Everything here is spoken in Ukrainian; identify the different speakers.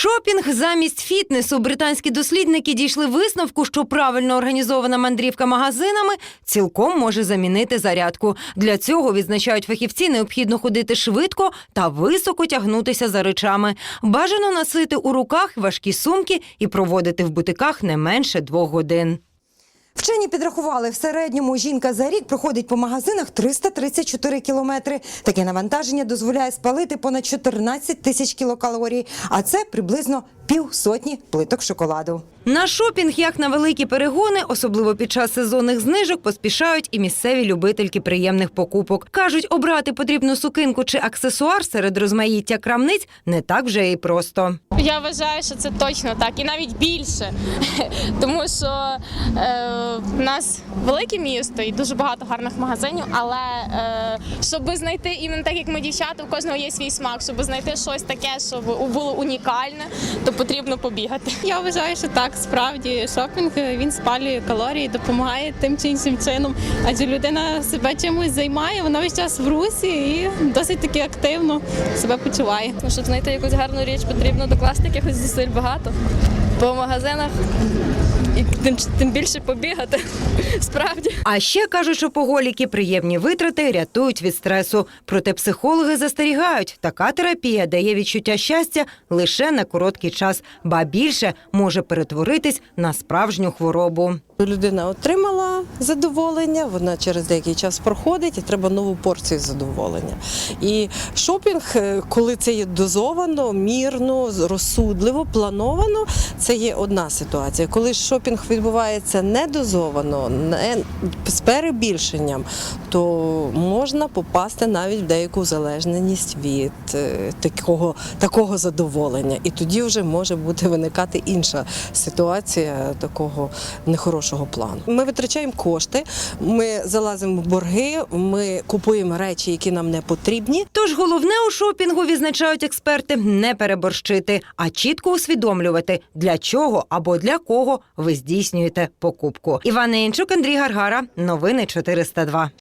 Speaker 1: Шопінг замість фітнесу. Британські дослідники дійшли висновку, що правильно організована мандрівка магазинами цілком може замінити зарядку. Для цього відзначають фахівці, необхідно ходити швидко та високо тягнутися за речами. Бажано носити у руках важкі сумки і проводити в бутиках не менше двох годин.
Speaker 2: Вчені підрахували, в середньому жінка за рік проходить по магазинах 334 кілометри. Таке навантаження дозволяє спалити понад 14 тисяч кілокалорій, а це приблизно півсотні плиток шоколаду.
Speaker 1: На шопінг, як на великі перегони, особливо під час сезонних знижок, поспішають і місцеві любительки приємних покупок. Кажуть, обрати потрібну сукинку чи аксесуар серед розмаїття крамниць не так вже і просто.
Speaker 3: Я вважаю, що це точно так, і навіть більше. Тому що е, в нас велике місто і дуже багато гарних магазинів, але е, щоб знайти іменно так, як ми дівчата, у кожного є свій смак, щоб знайти щось таке, щоб було унікальне, то потрібно побігати.
Speaker 4: Я вважаю, що так справді шопінг він спалює калорії, допомагає тим чи іншим чином. Адже людина себе чимось займає, вона весь час в русі і досить таки активно себе почуває.
Speaker 5: Щоб знайти якусь гарну річ, потрібно докласти якихось зусиль багато. По магазинах і тим, тим більше побігати. Справді.
Speaker 1: А ще кажуть, що поголіки приємні витрати рятують від стресу. Проте психологи застерігають, така терапія дає відчуття щастя лише на короткий час, ба більше може перетворитись на справжню хворобу.
Speaker 6: Людина отримала задоволення, вона через деякий час проходить і треба нову порцію задоволення. І шопінг, е, коли це є дозовано, мірно, розсудливо, плановано, це є одна ситуація. Коли шопінг відбувається недозовано, не з перебільшенням, то можна попасти навіть в деяку залежність від е, такого, такого задоволення. І тоді вже може бути виникати інша ситуація такого нехорошого плану. Ми витрачаємо кошти, ми залазимо в борги, ми купуємо речі, які нам не потрібні.
Speaker 1: Тож головне у шопінгу відзначають експерти не переборщити, а чітко усвідомлювати, для чого або для кого ви здійснюєте покупку. Іван Інчук, Андрій Гаргара, новини 402.